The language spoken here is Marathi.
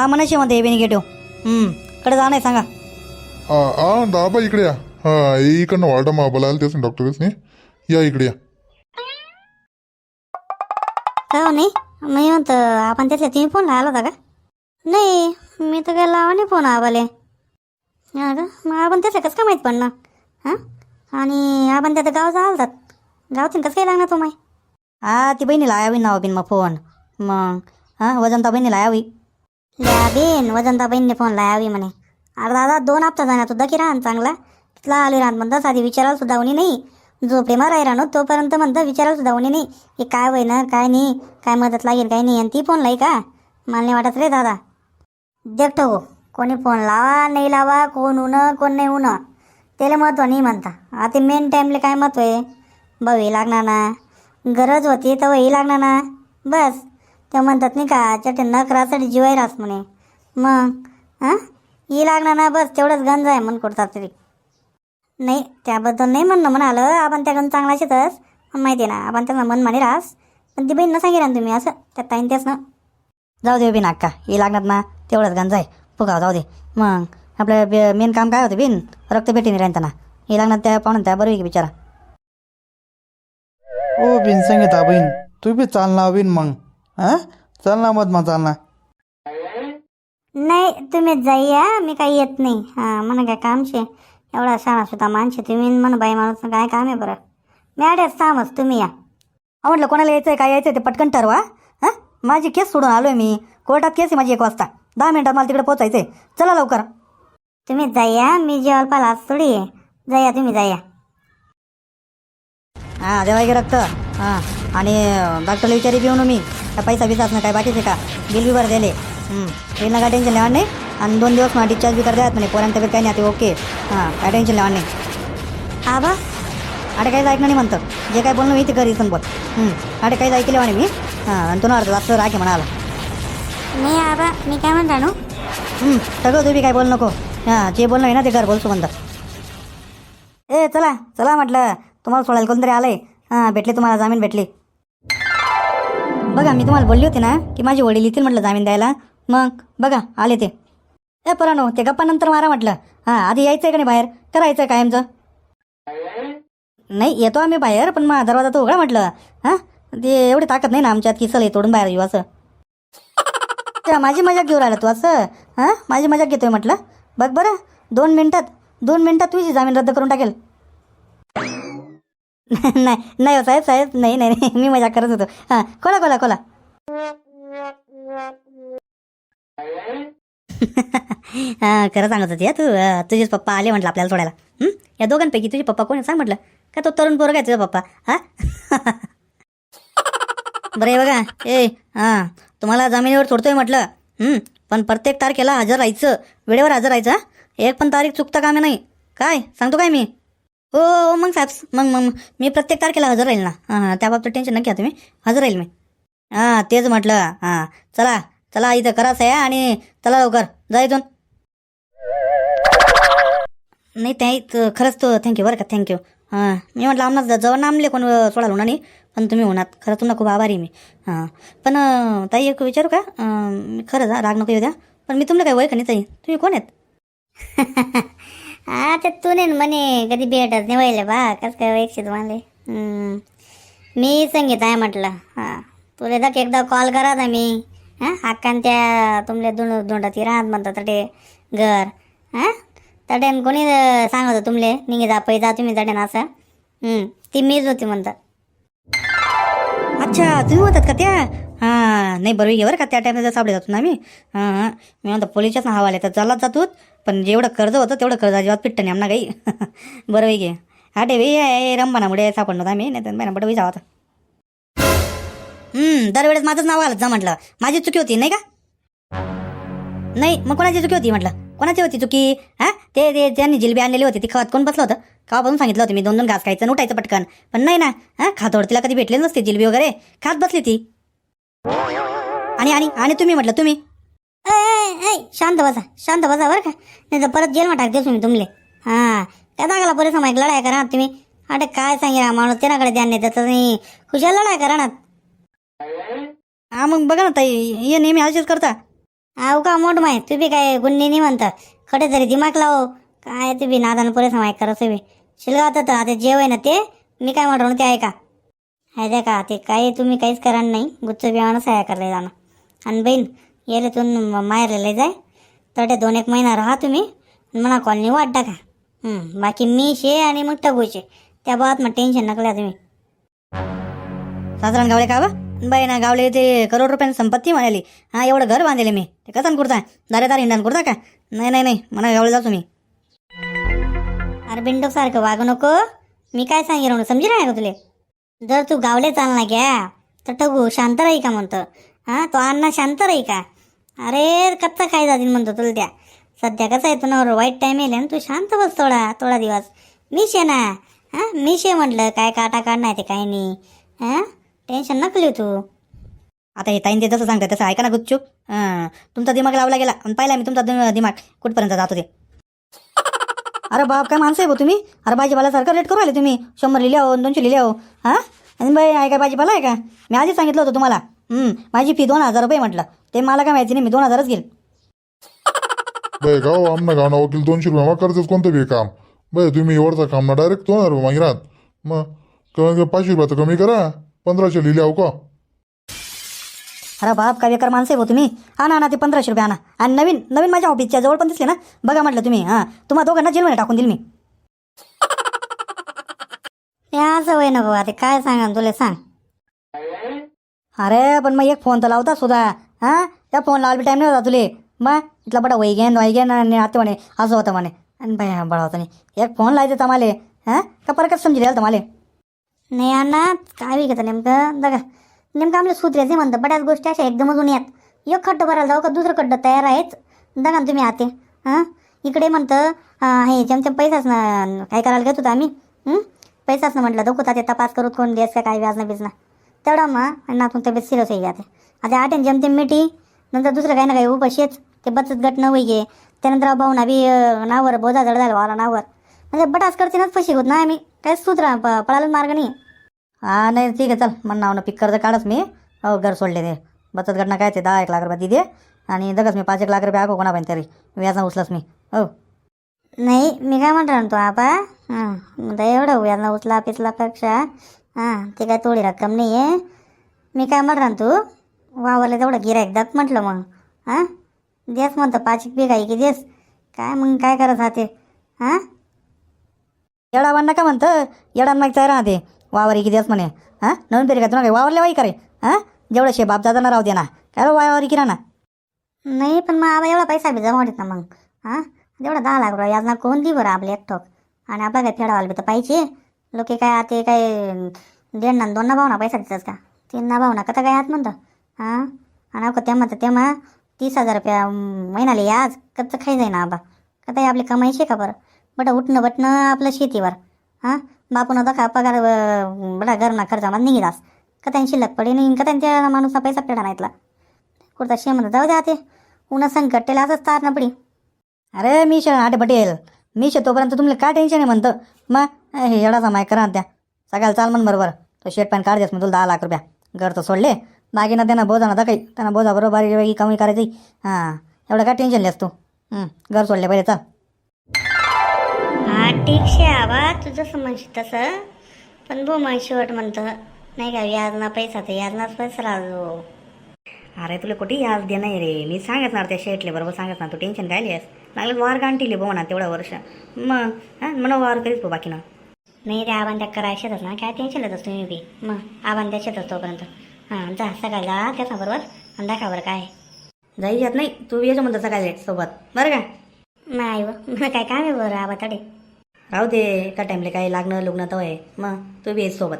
हा मनाशी म्हणते बेनी गेटो हम्मकडे जा नाही सांगा हा हा दाबा इकडे या हा इकडनं वाढा मा बोलायला तेच डॉक्टरच या इकडे या हो नाही मी म्हणतो आपण त्यातल्या तुम्ही फोन लावला होता का नाही मी तर काय लावा नाही फोन आबाले हा का मग आपण त्यातलं कसं काय माहीत पडणार हां आणि आपण त्याचं गाव जालतात गावतील कसं काय लागणार तो माय हा ती बहिणीला यावी नाव बिन मग फोन मग हा वजनता बहिणीला यावी या बेन वजनदा बहिणीने फोन लावावी म्हणे. अरे दादा दोन हप्ता जाणार तुझा की राहण चांगला. तिथला आली राहत म्हणतात आधी विचारायला सुद्धा उणी नाही. जो प्रेमार आहे राहणं हो तोपर्यंत म्हणतं विचारायला सुद्धा उणी नाही. हे काय होय ना काय नाही काय मदत लागेल काय नाही आणि ती फोन लाई का? मला नाही वाटत रे दादा. देखतो हो कोणी फोन लावा नाही लावा कोण उन कोण नाही उन त्याला महत्त्व नाही म्हणता. आता मेन टाईमला काय महत्त्व आहे? भाऊ हे लागणार ना. गरज होती तर हे लागणार ना. बस. ते म्हणतात नाही का चटे नकरासाठी जीवाय रास म्हणे. मग हां? ही लागणार ना बस तेवढंच गंज आहे म्हणून करतात तरी. नाही त्याबद्दल नाही म्हणणं म्हणालं आपण त्याकडून चांगला शेतच माहिती आहे ना आपण त्याचं मन म्हणे रास. पण ती बहीण सांगे ना तुम्ही असं त्या ताईन तेच ना. जाऊ दे बिन अक्का ही लागणार ना तेवढंच गंज आहे. फुगाव जाऊ दे. मग आपलं मेन काम काय होतं बिन? रक्त भेटी नाही त्यांना हे लागणार त्या पाहून त्या बरोबर की बिचारा. ओ बिन सांगितलं बहीण तू बी चालना बिन मग. हा? चल ना मत मग चालना नाही तुम्ही जाईया मी काही येत नाही. हां म्हणा काय कामशे एवढा शाळा सुद्धा माणसे तुम्ही. म्हणा बाई माणूस काय काम आहे बरं? मॅडेच थांबच तुम्ही या. म्हटलं कोणाला यायचंय काय यायचंय ते पटकन ठरवा हां? माझी केस सोडून आलोय मी. कोर्टात केस आहे माझी एक वाजता. दहा मिनिटात मला तिकडे पोचायचंय चला लवकर. तुम्ही जाईया मी जेवायला पाला थोडी आहे. जाईया तुम्ही जाईया हां देवा की रक्त हां. आणि डॉक्टरला विचारी पिऊन मी. काय पैसा बिसा असणं काय बाकीचे का? बिल बी बरं दिले बिल काय टेन्शन लेवा नाही आणि दोन दिवस मला डिस्चार्ज बी करता येत म्हणे. पोरांत तब्येत काही नाही ते ओके हां काय टेन्शन लेवा नाही आबा. अरे काहीच ऐकणं नाही म्हणतं. जे काय बोलणं मी ते करी बोल. हं. अरे काहीच ऐकले म्हणे मी. हां आणि तुला अर्थ जास्त राखे म्हणाला. नाही आबा मी काय म्हणता नो? हं, सगळं तुम्ही काय बोल नको. हां जे बोलणं आहे ना ते घर बोलतो म्हणतात ए चला. चला म्हटलं. तुम्हाला सोडायला कोणतरी आलंय. हां भेटले तुम्हाला जामीन भेटली. बघा मी तुम्हाला बोलली होती ना की माझे वडील येतील म्हटलं जामीन द्यायला. मग बघा आले ते. ए परानो ते गप्पा नंतर मारा म्हटलं. हां आधी यायचं आहे का नाही बाहेर? करायचं कायमचं. नाही येतो आम्ही बाहेर पण मग दरवाजा तो उघडा म्हटलं. हां? ते एवढी ताकद नाही ना आमच्यात की चल हे तोडून बाहेर येऊ असं. अच्छा, माझी मजाक घेऊन राहिला तू असं. हां? माझी मजाक घेतोय म्हटलं. बघ बरं दोन मिनिटात दोन मिनिटात तुझी जामीन रद्द करून टाकेल. नाही नाही हो साहेब साहेब नाही नाही नाही मी मजा करत होतो. हां खोला खोला खोला. हां खरं सांगत होती या तू तुझेच पप्पा आले म्हटलं आपल्याला सोडायला. या दोघांपैकी तुझे पप्पा कोण सांग म्हटलं. का तो तरुण पोरगा आहे तुझा पप्पा? हा? बरं बघा. ए हां तुम्हाला जमिनीवर सोडतोय म्हटलं. पण प्रत्येक तारखेला हजर राहायचं. वेळेवर हजर राहायचं एक पण तारीख चुकता कामे नाही. काय? सांगतो काय मी? हो हो मग साहेब मग मग मी प्रत्येक तारखेला हजर राहील ना. हां त्या बाबतीत टेन्शन नक्की घ्या तुम्ही. हजर राहील मी. हां तेच म्हटलं. हां चला चला इथं कराच आहे आणि चला लवकर. जा इथून. नाही ते खरंच तो थँक्यू बरं का थँक्यू हां मी म्हटलं आम्हाला जवळ नामले कोण सोडाल होणार नाही पण तुम्ही होणार खरं तुम्हाला खूप आभारी मी. हां पण ताई एक विचारू का? मी खरंच राग नको येऊ द्या. पण मी तुम्हाला काय वय का नाही ताई? तुम्ही कोण आहेत? हा ते तू नाही म्हणे कधी भेटत नाही व्हायला बा कसं काय व्हायचे तुम्हाला? मी संगीत आहे म्हटलं. हां. तुला दाख एकदा कॉल करा ना मी. हां? अक्कान त्या तुमले धुंड दोंडात राहत म्हणतात तडे घर. हां? तटेन कोणी सांगत होतं तुमले निघे जा पै जा तुम्ही तटेन असं. ती मीच होती म्हणतात. अच्छा तुम्ही म्हणतात का त्या? हां नाही बरोबर घे बरं का त्या टाईमला सापडे जातो ना आम्ही. हां हां. मी म्हणतो पोलिसच्याच आले तर चालत जातो. पण जेवढं कर्ज होतं तेवढं कर्ज अजिबात पिट्ट नाही आमना काही. बरोबर घे हा डे वे रंबानामुळे सापडलो आम्ही. नाही तर महिना बटवी जावं हम्म दरवेळेस माझंच नाव आलं जा म्हटलं. माझी चुकी होती नाही का? नाही मग कोणाची चुकी होती म्हटलं? कोणाची होती चुकी? हा? ते ते ज्यांनी जिलबी आणलेली होती ती खात कोण बसलं होतं? कावापासून सांगितलं होतं मी दोन दोन घास खायचं आणि उठायचं पटकन. पण नाही ना हा? खातोड तिला कधी भेटले नसते जिलबी वगैरे. खात बसली ती. आणि आणि आणि तुम्ही म्हटलं तुम्ही? शांत बसा शांत बसा बरं का. नाही तर परत जेलमा टाकते तुम्ही तुमले. हां त्या दागाला परत माहीत लढाई करा तुम्ही. अरे काय सांगितलं माणूस त्याकडे ध्यान नाही त्याचं नाही. खुशाल लढाई करा ना हा मग बघा ना ताई ये नेहमी अशीच करता. अहो का मोठ माय तुम्ही काय गुन्हे नाही म्हणता. खडे तरी दिमाग लाव. काय तुम्ही बी नादानं पुरेसा माहीत करत बी. शिलगा तर आता जेव आहे ना ते. मी काय म्हणतो ते ऐका. आहे का ते काय तुम्ही काहीच करा नाही. गुच्च बियाणं आहे करायला जाणं. आणि बहीण येले तून माहेरला जाय. तर दोन एक महिना राहा तुम्ही. म्हणा कॉलनी वाट टाका. बाकी मी शे आणि मग टगूचे. त्या बाबत मग टेन्शन नकल्या तुम्ही. साधारण गावले का बाई ना गावले ते करोड रुपयांची संपत्ती म्हणाली. हा एवढं घर बांधले मी. ते कसं कुर्ता? दारेदार हिंडान कुर्ता का? नाही नाही नाही. म्हणा गावले जा तुम्ही. अरबिंडो सारखं वागू नको. मी काय सांगेल म्हणून समजी नाही का तुले? जर तू गावले चालना घ्या तर टगू शांत राही का म्हणतो? हां तो अण्णा शांत राही का? अरे कच्चा काय जातील म्हणतो तुला त्या. सध्या कसं आहे तुला वाईट टाईम येईल तू शांत बस थोडा थोडा दिवस. मी शे ना हां मी शे म्हटलं काय काटा काढणार नाही ते काय नाही. हां टेन्शन नको लिहू तू. आता हे ताईन ते जसं सांगतात तसं ऐका ना गुपचूप. तुमचा दिमाग लावला गेला. पाहिला मी तुमचा दिमाग. कुठपर्यंत जातो ते? अरे बाप काय माणसं आहे भाऊ तुम्ही? अरे भाजीपाल्यासारखं रेट करू राहिले तुम्ही. शंभर लिहिले हो दोनशे लिहिले हो हां? आणि बाई आहे का भाजीपाला आहे का? मी आधीच सांगितलं होतं तुम्हाला. माझी फी दोन हजार रुपये म्हटलं. ते मला काय माहिती नाही मी दोन हजारच घेईल. बाय गाव हो? आमना गावना वकील दोनशे रुपये मग करतेच कोणतं बी काम? बाय तुम्ही एवढचा काम ना डायरेक्ट दोन हजार रुपये मागिरात मग कमी पाचशे रुपयाचं कमी करा पंधराशे लिहिले हो का? अरे बाप काय बेकार माणसं आहे भाऊ तुम्ही. आणा ना ते पंधराशे रुपये आणा. आणि नवीन नवीन माझ्या ऑफिसच्या जवळ पण दिसले ना? बघा म्हटलं तुम्ही हां. तुम्हाला दोघांना जेलमध्ये टाकून दिल मी. या असं वय नको आता काय सांगा तुला सांग. अरे पण मग एक फोन तर लावता सुद्धा. हां? त्या फोन लावला टाईम नाही होता तुले. मग इथला बडा वै घेन वै घेन आणि आता म्हणे असं होतं म्हणे. आणि बाय बडा होता नाही एक फोन लायचं तमाले हां? का परकच समजी द्याल तमाले नाही अण्णा काय विकत नेमकं? बघा. नेमकं आपल्या सूत्र्याचे म्हणतं बऱ्याच गोष्टी अशा एकदमजून येत एक खड्डं भरायला जाऊ का दुसरं खड्डं तयार आहेच. बघा ना तुम्ही आते. हां? इकडे म्हणतं हे चमचम पैसाच ना काय करायला घेत होतो आम्ही? पैसाच ना म्हटलं दखू ते तपास करू कोण देस काय व्याज ना बिजना. तेवढा मग आणि तुमचं तब्येत सिरियस होई जाते. आता आठ जमतेम मिठी नंतर दुसरं काही ना काही उपाशीच ते बचत गट न होई त्यानंतर भाऊ ना बी नावर बोजा जड झाला वाला नावर म्हणजे बटास करतीनच फशी होत ना आम्ही. काय सूत्र प- पळायलाच मार्ग नाही हां नाही ठीक आहे चल. मन नावनं पिक कर्ज काढच मी. हो घर सोडले ते. बचत गटना काय ते दहा एक लाख रुपये दे आणि दगच मी पाच एक लाख रुपये आको कोणा पण तरी. व्याजा उचलस मी. हो. नाही मी काय म्हणतो तो आपा? हां म्हणता एवढं यांना उचला पिचलापेक्षा हां ते काय थोडी रक्कम नाही आहे मी काय म्हणतो तू? वावरला तेवढं गिरायक दात म्हटलं मग. हां? देस म्हणतं पाच एक बिघा की देस. काय मग काय करत राहते? हां? येडा बांधा का म्हणतं? येडा माग चाय राहते. वावर किती दिवस म्हणे? हां? नवीन पेरी काय तुला काय वावरले वाई करे हां? जेवढं शे बाप दादा ना राहू दे ना. काय वावर किरा ना नाही पण मग आबा एवढा पैसा बी जमा होत ना मग. हां? तेवढा दहा लाख रुपये याजना कोण दी बरं आपले एकटोक. आणि आपला काय फेडावाला बी तर पाहिजे. लोके काय आते काय दीड ना दोन ना भावना पैसा देतात का? तीन ना भावना कथा काय आत म्हणतं? हां? आणि अको तेव्हा तर तेव्हा तीस हजार रुपया महिनाले याज कच्चं खाई जाईना आबा कथा आपली कमाई शे का बरं? बट उठणं बटणं आपलं शेतीवर. हां? बापून दखा पगार बडा घरना खर्चामध्ये निघिलास त्यांनी शिल्लक पडी नाही का त्यांच्या माणूसचा पैसा फेडा नाहीतला? कुठचा शे म्हणत जाऊ द्या ते उन्हा संकट टेला असंच तार ना पडी. अरे मी शे आटे पटेल. मी शे तोपर्यंत तुम्हाला काय टेन्शन आहे म्हणतं? मग हे येडाचा माय करा त्या. सगळ्याला चाल म्हण बरोबर. तो शेट पॅन काढ देस मग तुला दहा लाख रुपया. घर तर सोडले. दागिना त्यांना बोजा ना काही त्यांना बोजा बरोबर बारी वेगळी कमी करायची हां एवढं काय टेन्शन लेस तू? घर सोडले पहिले चाल. ठीक शे आबा तू जसं म्हणशील तसं. पण बो मग शेवट म्हणतं नाही का व्याजना पैसा तर याजनाच पैसा राहतो अरे तुला कुठे याज दे नाही रे? मी सांगणार त्या शेटले बरोबर सांगत ना तू टेन्शन काय लागलं वार गांठीले बो म्हणा तेवढं वर्ष. मग हां म्हणा वार करीच बो बाकी ना नाही रे आबान त्या करायच्यातच ना काय टेन्शन येतच तुम्ही बी? मग आबान त्याच्यातच तोपर्यंत. हां जा सकाळी जा त्याचा बरोबर आणि बरं काय जाई यात नाही तू बी यायचं म्हणतं सकाळचे सोबत बरं का? नाही व मला काय काम आहे बरं आबा तडे. राहू दे एका टाईमला काही लागणं लुगणं तर आहे मग तू बी सोबत.